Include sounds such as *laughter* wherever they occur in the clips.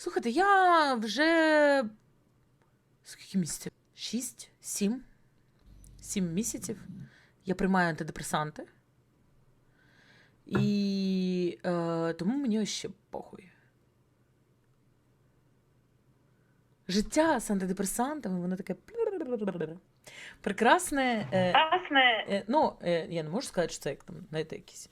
Слухайте, я вже. Скільки місяців? Шість? Сім? Сім місяців. Я приймаю антидепресанти. І е, тому мені ще похуй. Життя з антидепресантами, воно таке. Прекрасне. Е, Е, ну, е, я не можу сказати, що це як там, знаєте, якісь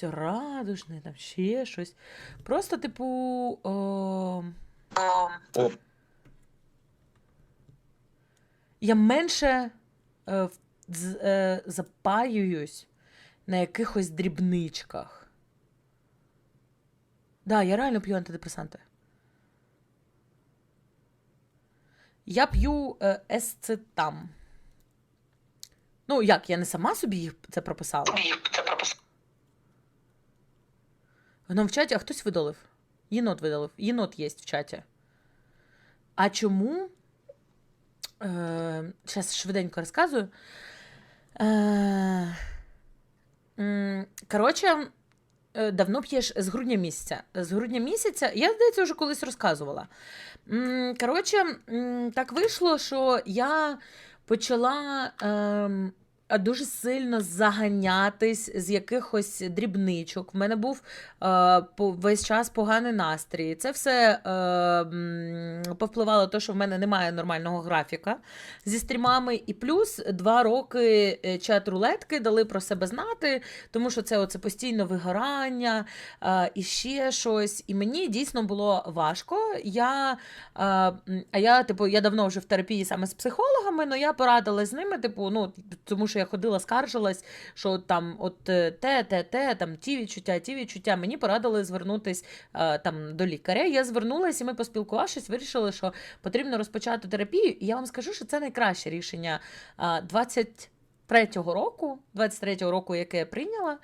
все радужне, там ще щось. Просто, типу. О, О, я менше е, з- е, запаююсь на якихось дрібничках. Да, я реально п'ю антидепресанти. Я п'ю е, есцетам. Ну, як, я не сама собі їх це прописала. це прописав. Воно в чаті, а хтось видалив. Єнот видалив. Єнот є в чаті. А чому? Е, Зараз швиденько розказую. Е, коротше, е, давно п'єш з грудня місяця. З грудня місяця, я, здається, вже колись розказувала. Коротше, так вийшло, що я почала. Дуже сильно заганятись з якихось дрібничок. В мене був е, весь час поганий настрій. Це все е, повпливало те, що в мене немає нормального графіка зі стрімами. І плюс два роки е, чат-рулетки дали про себе знати, тому що це оце постійно вигорання е, і ще щось. І мені дійсно було важко. Я, е, а я, типу, я давно вже в терапії саме з психологами, але я порадилась з ними, типу, ну, тому що я ходила, скаржилась, що там от е, те, те, те, там ті відчуття, ті відчуття. Мені порадили звернутись е, там до лікаря. Я звернулася, і ми поспілкувавшись, вирішили, що потрібно розпочати терапію. І я вам скажу, що це найкраще рішення е, 23-го року, 23-го року, яке я прийняла.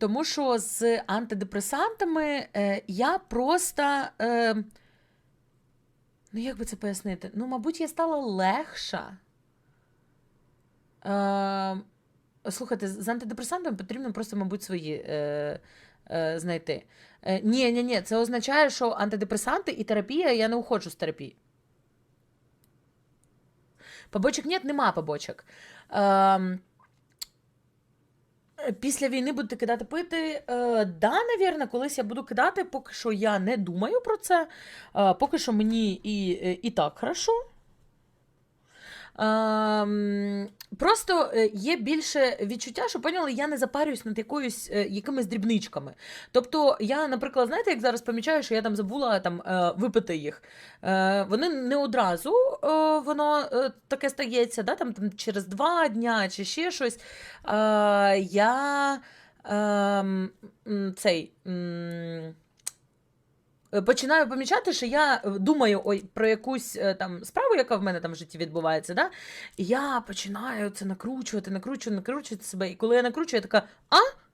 Тому що з антидепресантами я просто. Ну, як би це пояснити? Ну, мабуть, я стала легша. Е, слухайте, з антидепресантами потрібно просто, мабуть, свої е, е, знайти. Е, ні, ні, ні, це означає, що антидепресанти і терапія, я не уходжу з терапії. Побочок ні, нема побочок. Е, Після війни будете кидати пити. Е, да, навірно, колись я буду кидати, поки що я не думаю про це. Е, поки що мені і, е, і так хорошо. Просто е, є більше відчуття, що поняли, я не запарююсь над якоюсь е, якимись дрібничками. Тобто, я, наприклад, знаєте, як зараз помічаю, що я там забула там е, випити їх. Вони не одразу воно таке стається, да, там, там через два дня чи ще щось. Я ем, цей. Е, Починаю помічати, що я е, думаю про якусь е, там справу, яка в мене там в житті відбувається, да? і я починаю це накручувати, накручувати, накручувати себе. І коли я накручую, я така, а?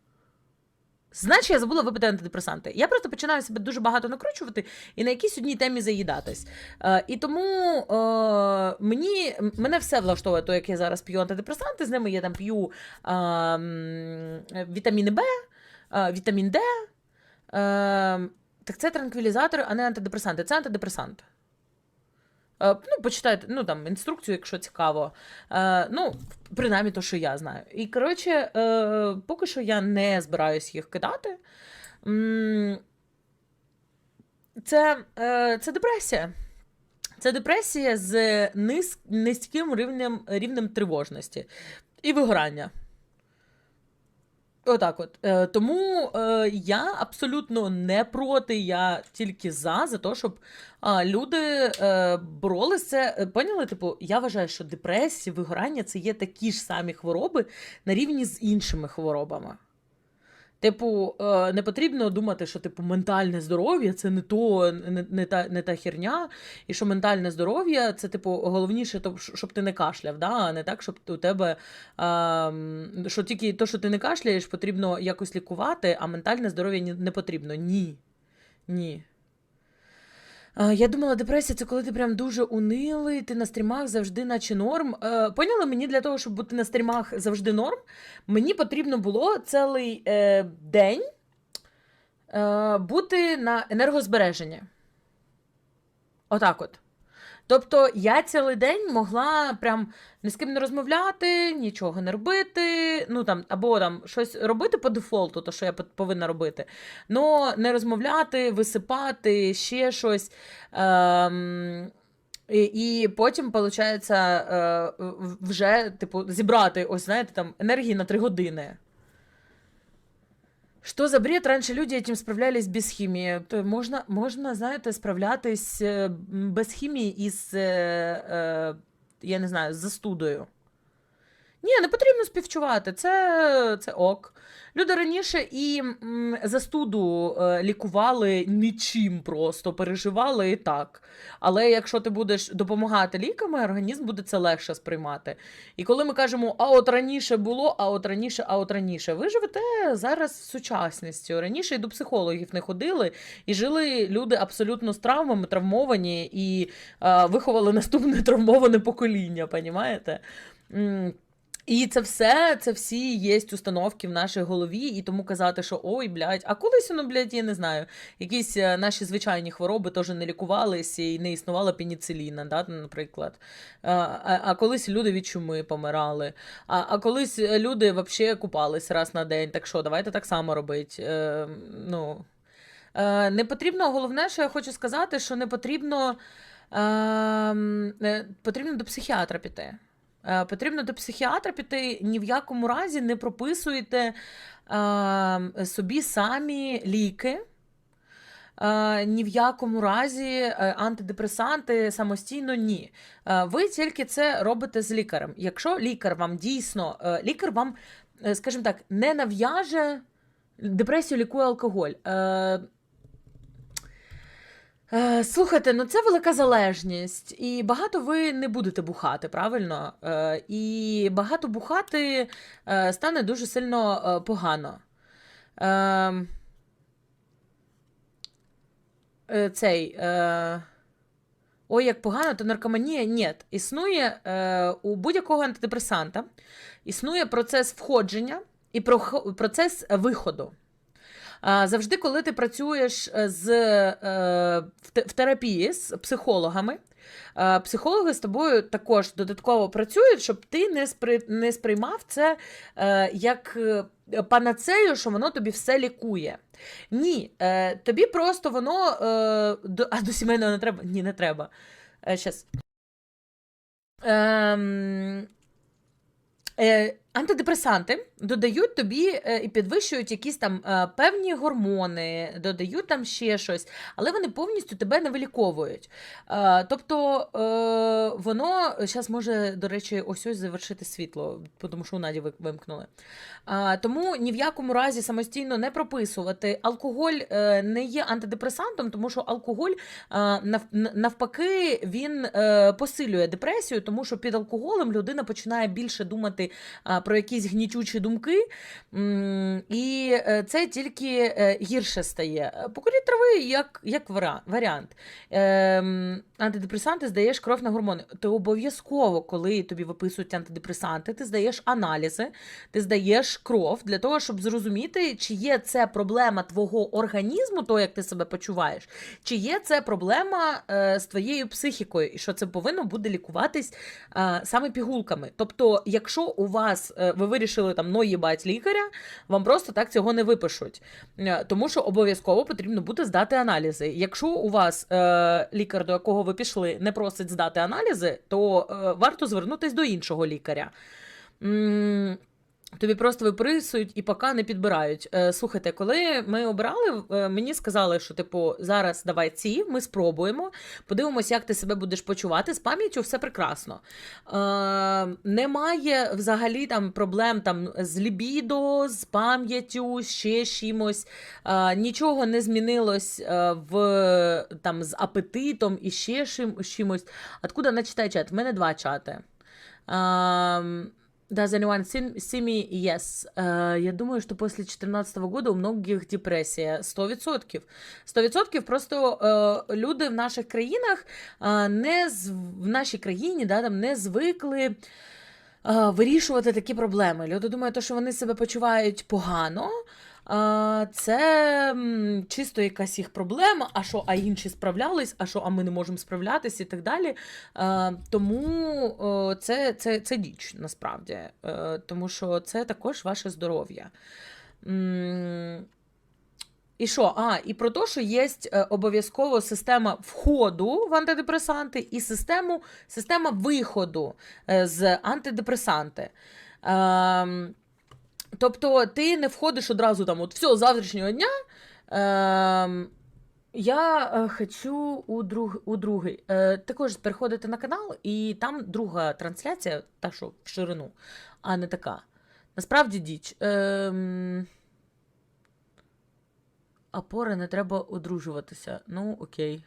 Значить, я забула випити антидепресанти. Я просто починаю себе дуже багато накручувати і на якійсь одній темі заїдатись. Е, і тому е, мені, мене все влаштовує, то, як я зараз п'ю антидепресанти, з ними я там п'ю е, вітаміни Б, е, вітамін Д. Е, так це транквілізатори, а не антидепресанти. Це антидепресант. Е, ну, почитайте ну, там, інструкцію, якщо цікаво. Е, ну, принаймні, то, що я знаю. І, коротше, е, поки що я не збираюсь їх кидати. Це, е, це депресія. Це депресія з низ, низьким рівнем, рівнем тривожності і вигорання. Отак от. Е, тому е, я абсолютно не проти, я тільки за, за те, щоб е, люди е, боролися. Е, Поняли? Типу, я вважаю, що депресія, вигорання це є такі ж самі хвороби на рівні з іншими хворобами. Типу, е, не потрібно думати, що типу ментальне здоров'я це не то, не, не, та, не та херня, і що ментальне здоров'я це, типу, головніше, то, щоб ти не кашляв, да? а не так, щоб у тебе а, що тільки то, що ти не кашляєш, потрібно якось лікувати, а ментальне здоров'я не потрібно. Ні. Ні. Я думала, депресія це коли ти прям дуже унилий, ти на стрімах завжди наче норм. Е, Поняли, мені для того, щоб бути на стрімах завжди норм, мені потрібно було цілий е, день е, бути на енергозбереженні. Отак от. Тобто я цілий день могла прям ні з ким не розмовляти, нічого не робити, ну там, або там щось робити по дефолту, то що я повинна робити. но не розмовляти, висипати, ще щось. Ем, і, і потім, виходить, е, вже, типу, зібрати, ось, знаєте, там, енергії на три години. Что за бред? Раніше люди этим справлялись без хімії. То можна, можна, знаєте, справлятись е, без хімії із, е, е, я не знаю, з застудою. Ні, не потрібно співчувати. Це, це ок. Люди раніше і застуду е, лікували нічим просто, переживали і так. Але якщо ти будеш допомагати ліками, організм буде це легше сприймати. І коли ми кажемо, а от раніше було, а от раніше, а от раніше, ви живете зараз сучасністю. Раніше і до психологів не ходили, і жили люди абсолютно з травмами, травмовані, і е, виховали наступне *laughs* травмоване покоління, понімаєте? І це все, це всі є установки в нашій голові, і тому казати, що ой, блядь, а колись воно, блядь, я не знаю, якісь е, наші звичайні хвороби теж не лікувалися і не існувала пеніциліна, да, наприклад. А, а, а колись люди від чуми помирали. А, а колись люди взагалі купались раз на день. Так що, давайте так само робити. Е, ну, е, не потрібно, головне, що я хочу сказати, що не потрібно, е, е, потрібно до психіатра піти. Е, Потрібно до психіатра піти, ні в якому разі не прописуйте е, собі самі ліки. Е, ні в якому разі е, антидепресанти самостійно ні. Ви тільки це робите з лікарем. Якщо лікар вам дійсно, лікар вам, скажімо так, не нав'яже депресію лікує алкоголь. Е, Слухайте, ну це велика залежність, і багато ви не будете бухати, правильно? Е, І багато бухати е, стане дуже сильно погано. Е, е, Цей. Ой, як погано, то наркоманія ні. Існує у будь-якого антидепресанта існує процес входження і процес виходу. Завжди, коли ти працюєш е, з, е, в терапії з психологами, е, психологи з тобою також додатково працюють, щоб ти не, спри, не сприймав це як панацею, що воно тобі все лікує. Ні, тобі просто воно. А до сімейного не треба? Ні, не треба. Щас. Ем, антидепресанти додають тобі е, і підвищують якісь там е, певні гормони, додають там ще щось, але вони повністю тебе не виліковують. Е, тобто воно зараз може, до речі, ось ось завершити світло, тому що у Наді ви- вимкнули. Тому ні в якому разі самостійно не прописувати. Алкоголь не є антидепресантом, тому що алкоголь навпаки він посилює депресію, тому що під алкоголем людина починає більше думати про якісь гнітючі думки, і е, це тільки е, гірше стає. Покуріть трави як, як варіант. Антидепресанти здаєш кров на гормони. Ти обов'язково, коли тобі виписують антидепресанти, ти здаєш аналізи, ти здаєш кров для того, щоб зрозуміти, чи є це проблема твого організму, то як ти себе почуваєш, чи є це проблема е, з твоєю психікою, і що це повинно буде лікуватись е, саме пігулками. Тобто, якщо у вас е, ви вирішили там ну, їбать лікаря, вам просто так цього не випишуть. Е, Тому що обов'язково потрібно буде здати аналізи. Якщо у вас е, лікар, до якого ви пішли, не просить здати аналізи, то е, варто звернутися до іншого лікаря. Тобі просто виписують і поки не підбирають. Е, слухайте, коли ми обирали, е, мені сказали, що типу зараз давай ці, ми спробуємо, подивимося, як ти себе будеш почувати. З пам'яттю все прекрасно. Е, немає взагалі там проблем там з лібідо, з пам'яттю, ще чимось. Е, нічого не змінилось е, в там з апетитом і ще чимось. Откуда начитай чат? В мене два чати. Ам, Does anyone see, see me? Yes. Uh, я думаю, что после 2014 года у многих депресія. 100%. 100% просто uh, люди в наших країнах uh, не в нашій країні да, там, не звикли вирішувати такі проблеми. Люди думають, що вони себе почувають погано. Це чисто якась їх проблема, а що, а інші справлялись, а що, а ми не можемо справлятись і так далі. Тому це, це, це діч насправді, Е, тому що це також ваше здоров'я. І що? А, і про те, що є обов'язково система входу в антидепресанти і систему, система виходу е, з антидепресанти. Тобто ти не входиш одразу там, от все, завтрашнього дня. Ем, я е, хочу у, друг, у другий. Е, також переходити на канал, і там друга трансляція, та що в ширину, а не така. Насправді діч. Ем, опори не треба одружуватися. Ну, окей.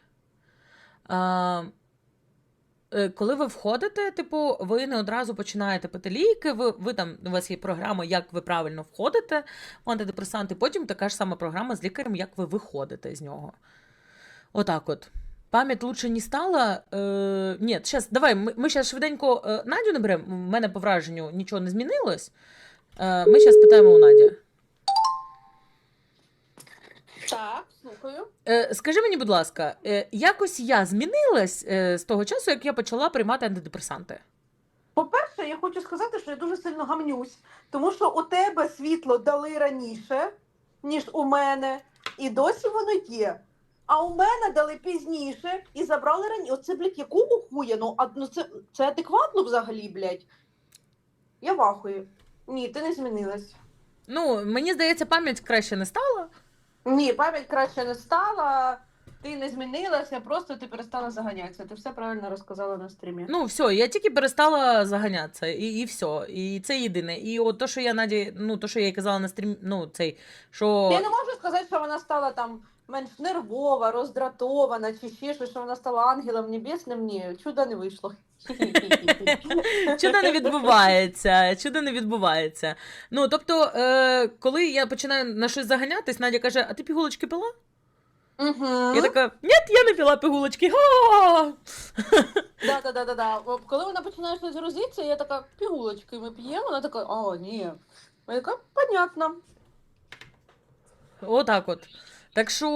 Е, коли ви входите, типу, ви не одразу починаєте пити ліки, ви, ви там, у вас є програма, як ви правильно входите в антидепресанти, потім така ж сама програма з лікарем, як ви виходите з нього. Отак от. Пам'ять лучше не стала. Е, ні, зараз, давай, ми, ми зараз швиденько е, Надю наберемо. У мене по враженню нічого не змінилось. Е, ми зараз питаємо у Наді. Так, слухаю. Е, скажи мені, будь ласка, е, якось я змінилась е, з того часу, як я почала приймати антидепресанти? По-перше, я хочу сказати, що я дуже сильно гамнюсь, тому що у тебе світло дали раніше, ніж у мене, і досі воно є. А у мене дали пізніше і забрали раніше. Оце, блядь, якого хуя? Ну, а, ну це, це адекватно взагалі, блядь. Я вахую. Ні, ти не змінилась. Ну, мені здається, пам'ять краще не стала. Ні, пам'ять краще не стала, ти не змінилася, просто ти перестала заганятися. Ти все правильно розказала на стрімі. Ну, все, я тільки перестала заганятися, і, і все. І це єдине. І от то, що я Наді, ну, то, що я їй казала на стрім, ну, цей, що. Я не можу сказати, що вона стала там менш нервова, роздратована чи ще щось, що вона стала ангелом небесним. Ні, чуда не вийшло. *laughs* Чудо не відбувається, чудо не відбувається. Ну, тобто, е, коли я починаю на щось заганятись, Надя каже: а ти пігулочки пила? Мгм. Я така, ні, я не пила пігулочки. Да, да, да, да, да. Коли вона починає щось грузитися, я така, пігулочки ми п'ємо, вона така, а, ні. Я така, понятно. Отак от. Так що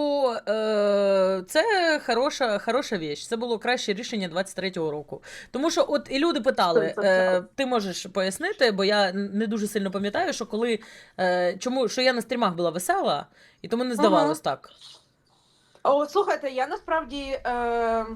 е, це хороша, хороша віч. Це було краще рішення 23-го року. Тому що, от і люди питали, е, ти можеш пояснити, бо я не дуже сильно пам'ятаю, що коли е, чому що я на стрімах була весела, і тому не здавалось так. О, слухайте, я насправді е,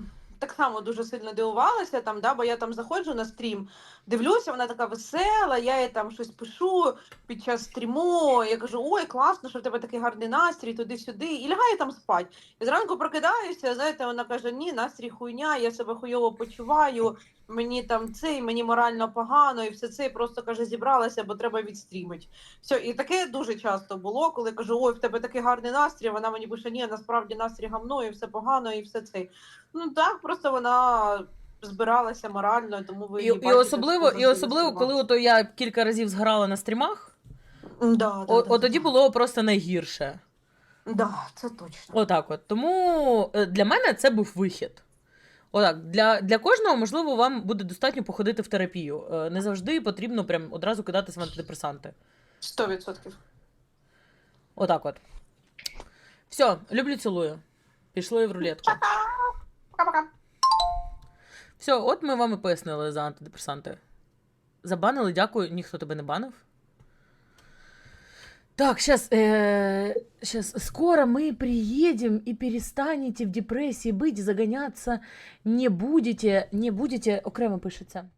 само дуже сильно дивувалася там, да, бо я там заходжу на стрім, дивлюся, вона така весела, я їй там щось пишу під час стріму. Я кажу, ой, класно, що в тебе такий гарний настрій, туди-сюди. І лягаю там спать. І зранку прокидаюся, знаєте, вона каже: Ні, настрій хуйня, я себе хуйово почуваю, мені там це, і мені морально погано, і все це і просто каже, зібралася, бо треба відстрімити. Все, і таке дуже часто було, коли кажу, ой, в тебе такий гарний настрій. Вона мені пише, ні, насправді настрій гамно, і все погано, і все це. Ну так, просто вона збиралася морально, тому ви І, і особливо, і особливо, коли ото я кілька разів зграла на стрімах, Да, да, о, да, от тоді да. було просто найгірше. Да, це точно. Отак от. Тому е, для мене це був вихід. Отак, для, для кожного, можливо, вам буде достатньо походити в терапію. Е, Не завжди потрібно прям одразу кидатися в антидепресанти. Сто відсотків. Отак от. Все, люблю, цілую. Пішли в рулетку. Пока-пока. Все, от ми вам і пояснили за антидепресанти. Забанили, дякую, ніхто тебе не банив. Так, сейчас, э, сейчас, скоро мы приедем и перестанете в депрессии быть, загоняться не будете, не будете, окремо пишеться.